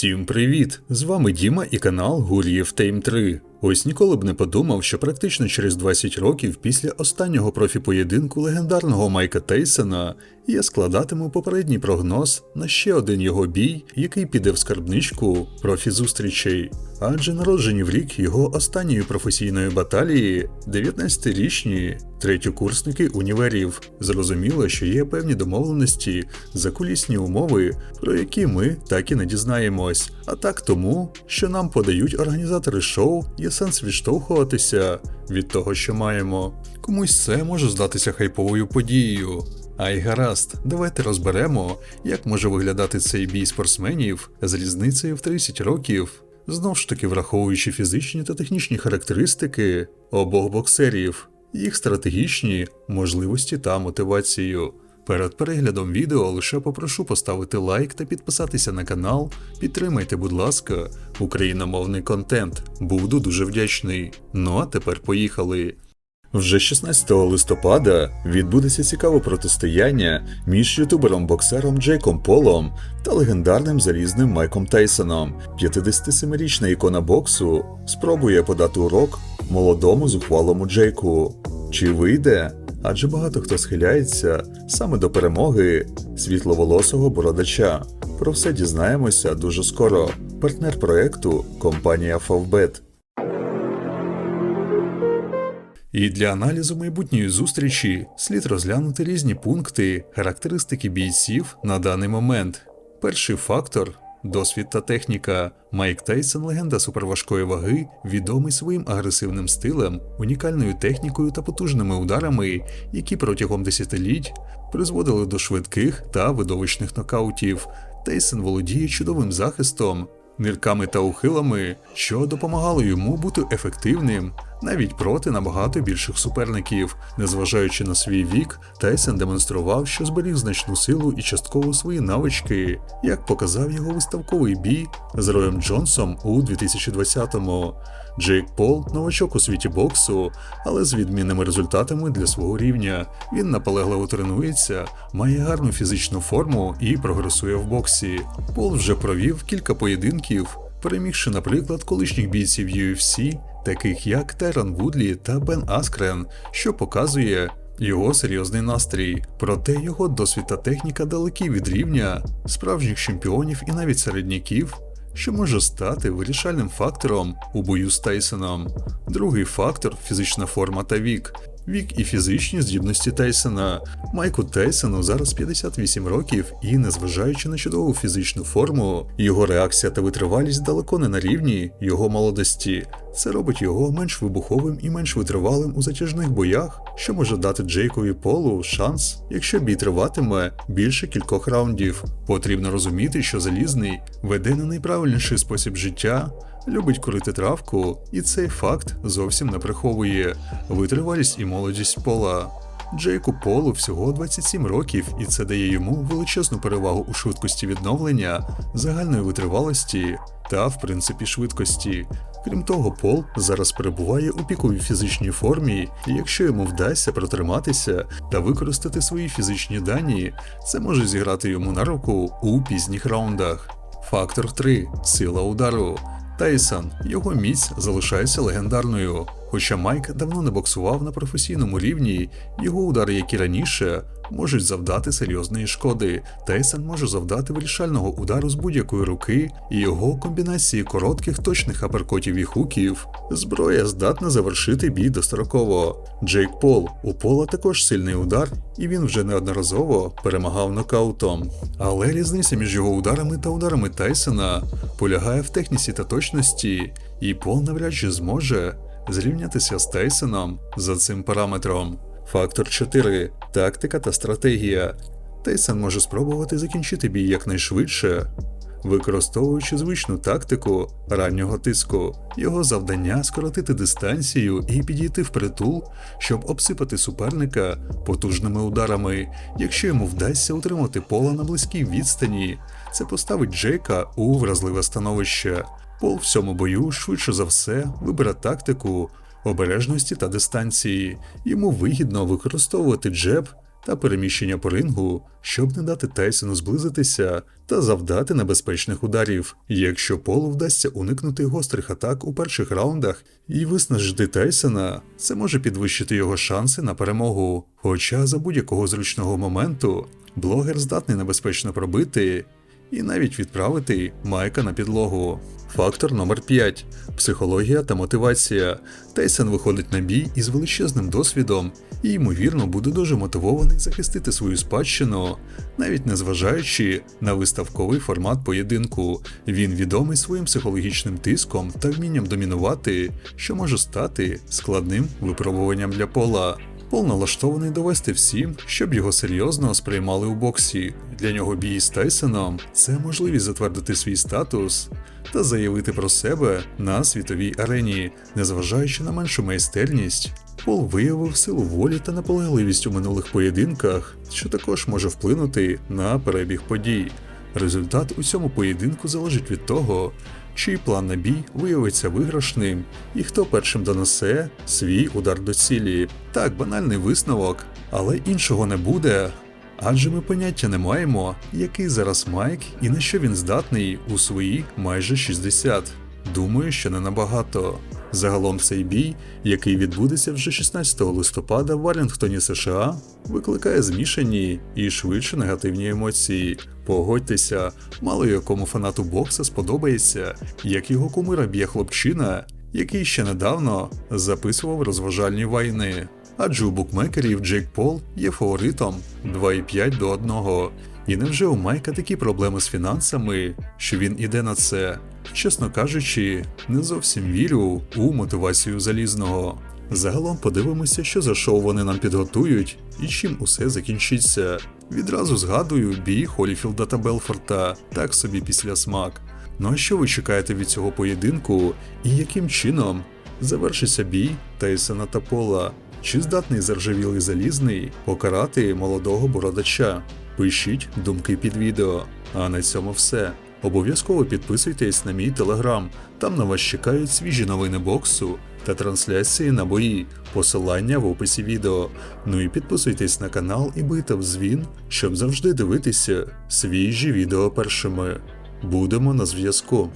Всім привіт! З вами Діма і канал Гур'єв Тейм 3. Ось ніколи б не подумав, що практично через 20 років після останнього профі-поєдинку легендарного Майка Тейсона я складатиму попередній прогноз на ще один його бій, який піде в скарбничку профі-зустрічей. Адже народжені в рік його останньої професійної баталії 19-річні третьокурсники універів. Зрозуміло, що є певні домовленості, закулісні умови, про які ми так і не дізнаємось. А так тому, що нам подають організатори шоу, сенс відштовхуватися від того, що маємо. Комусь це може здатися хайповою подією. А й гаразд, давайте розберемо, як може виглядати цей бій спортсменів з різницею в 30 років. Знов ж таки враховуючи фізичні та технічні характеристики обох боксерів, їх стратегічні можливості та мотивацію. Перед переглядом відео лише попрошу поставити лайк та підписатися на канал. Підтримайте, будь ласка, україномовний контент. Буду дуже вдячний. Ну а тепер поїхали. Вже 16 листопада відбудеться цікаве протистояння між ютубером-боксером Джейком Полом та легендарним залізним Майком Тейсоном. 57-річна ікона боксу спробує подати урок молодому зухвалому Джейку. Чи вийде? Адже багато хто схиляється саме до перемоги світловолосого бородача. Про все дізнаємося дуже скоро. Партнер проекту компанія Favbet. І для аналізу майбутньої зустрічі слід розглянути різні пункти, характеристики бійців на даний момент. Перший фактор досвід та техніка. Майк Тейсон, легенда суперважкої ваги, відомий своїм агресивним стилем, унікальною технікою та потужними ударами, які протягом десятиліть призводили до швидких та видовищних нокаутів. Тейсон володіє чудовим захистом, нирками та ухилами, що допомагало йому бути ефективним навіть проти набагато більших суперників. Незважаючи на свій вік, Тайсон демонстрував, що зберіг значну силу і частково свої навички, як показав його виставковий бій з Роєм Джонсом у 2020-му. Джейк Пол новачок у світі боксу, але з відмінними результатами для свого рівня. Він наполегливо тренується, має гарну фізичну форму і прогресує в боксі. Пол вже провів кілька поєдинків, перемігши, наприклад, колишніх бійців UFC, таких як Терен Вудлі та Бен Аскрен, що показує. Його серйозний настрій, проте його досвід та техніка далекі від рівня справжніх чемпіонів і навіть середняків, що може стати вирішальним фактором у бою з Тайсоном. Другий фактор фізична форма та вік. Вік і фізичні здібності Тейсона. Майку Тейсону зараз 58 років, і, незважаючи на чудову фізичну форму, його реакція та витривалість далеко не на рівні його молодості. Це робить його менш вибуховим і менш витривалим у затяжних боях, що може дати Джейкові Полу шанс, якщо бій триватиме більше кількох раундів. Потрібно розуміти, що залізний веде на найправильніший спосіб життя. Любить курити травку, і цей факт зовсім не приховує витривалість і молодість пола. Джейку Полу всього 27 років, і це дає йому величезну перевагу у швидкості відновлення, загальної витривалості та, в принципі, швидкості. Крім того, Пол зараз перебуває у піковій фізичній формі, і якщо йому вдасться протриматися та використати свої фізичні дані, це може зіграти йому на руку у пізніх раундах. Фактор 3. Сила удару. Тайсон, його міць залишається легендарною. Хоча Майк давно не боксував на професійному рівні, його удари, як і раніше, можуть завдати серйозної шкоди. Тайсон може завдати вирішального удару з будь-якої руки, і його комбінації коротких точних аперкотів і хуків. Зброя здатна завершити бій достроково. Джейк Пол у пола також сильний удар, і він вже неодноразово перемагав нокаутом. Але різниця між його ударами та ударами Тайсона полягає в техніці та точності, і Пол навряд чи зможе зрівнятися з Тайсоном за цим параметром. Фактор 4. Тактика та стратегія. Тайсон може спробувати закінчити бій якнайшвидше, використовуючи звичну тактику раннього тиску. Його завдання скоротити дистанцію і підійти впритул, щоб обсипати суперника потужними ударами. Якщо йому вдасться утримати пола на близькій відстані, це поставить Джейка у вразливе становище. Пол в цьому бою швидше за все вибере тактику обережності та дистанції. Йому вигідно використовувати джеб та переміщення по рингу, щоб не дати Тайсону зблизитися та завдати небезпечних ударів. Якщо Полу вдасться уникнути гострих атак у перших раундах і виснажити Тайсона, це може підвищити його шанси на перемогу. Хоча за будь-якого зручного моменту блогер здатний небезпечно пробити і навіть відправити Майка на підлогу. Фактор номер 5 психологія та мотивація. Тейсон виходить на бій із величезним досвідом і, ймовірно, буде дуже мотивований захистити свою спадщину, навіть незважаючи на виставковий формат поєдинку. Він відомий своїм психологічним тиском та вмінням домінувати, що може стати складним випробуванням для пола. Пол налаштований довести всім, щоб його серйозно сприймали у боксі. Для нього бій з Тайсоном це можливість затвердити свій статус та заявити про себе на світовій арені, незважаючи на меншу майстерність. Пол виявив силу волі та наполегливість у минулих поєдинках, що також може вплинути на перебіг подій. Результат у цьому поєдинку залежить від того, чий план на бій виявиться виграшним, і хто першим донесе свій удар до цілі. Так, банальний висновок, але іншого не буде. Адже ми поняття не маємо, який зараз Майк і на що він здатний у свої майже 60. Думаю, що не набагато. Загалом цей бій, який відбудеться вже 16 листопада в Варлінгтоні, США, викликає змішані і швидше негативні емоції. Погодьтеся, мало якому фанату бокса сподобається, як його кумира б'є хлопчина, який ще недавно записував розважальні війни. Адже у букмекерів Джейк Пол є фаворитом 2,5 до 1. І невже у Майка такі проблеми з фінансами, що він іде на це? Чесно кажучи, не зовсім вірю у мотивацію залізного. Загалом подивимося, що за шоу вони нам підготують і чим усе закінчиться. Відразу згадую бій Холіфілда та Белфорта, так собі після смак. Ну а що ви чекаєте від цього поєдинку і яким чином завершиться бій Тейсона та Пола? Чи здатний заржавілий залізний покарати молодого бородача? Пишіть думки під відео. А на цьому все. Обов'язково підписуйтесь на мій телеграм. Там на вас чекають свіжі новини боксу та трансляції на бої. Посилання в описі відео. Ну і підписуйтесь на канал і бийте в дзвін, щоб завжди дивитися свіжі відео першими. Будемо на зв'язку.